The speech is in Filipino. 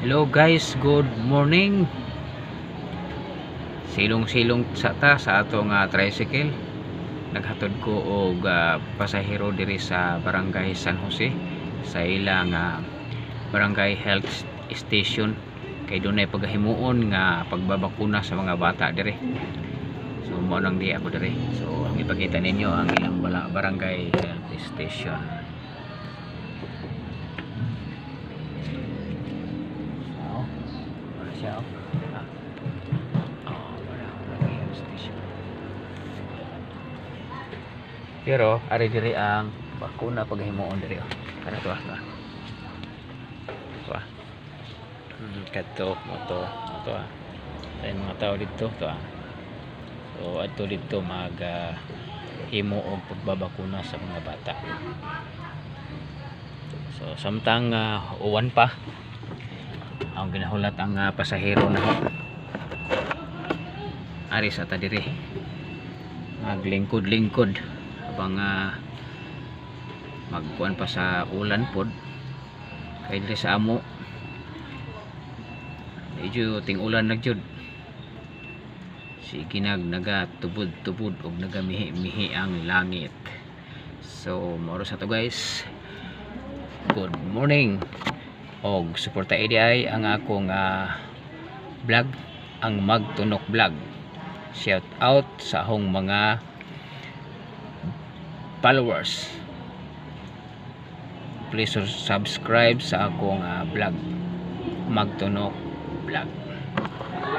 Hello guys, good morning. Silong-silong sa ta sa atong ah, tricycle. Naghatod ko og ah, pasahero diri sa Barangay San Jose sa ilang ah, Barangay Health Station kay dunay pagahimuon nga pagbabakuna sa mga bata diri. So mo nang di ako diri. So ang ipakita ninyo ang ilang Barangay Health Station. Wala siya. oh. Ah. Wala, yung station. Pero, ari diri ang bakuna paghimuon diri. Oh. Kana to ah. to, ah. Hmm, kato, mo to, mo to ah. Ay mga tao dito to ah. So, ato dito mag ah, himo og pagbabakuna sa mga bata. So, samtang ah, uwan pa, ang ginahulat ang ah, pasahero na ho. Ari sa ta diri. Maglingkod-lingkod habang ah, magkuan pa sa ulan pod. Kay sa amo. Medyo ting ulan na jud. Sige nag naga tubod-tubod og nagamihi-mihi ang langit. So, moro sa to guys. Good morning og suporta ADI ang akong ah, vlog ang Magtunok Vlog. Shout out sa akong mga followers. Please subscribe sa akong ah, vlog Magtunok Vlog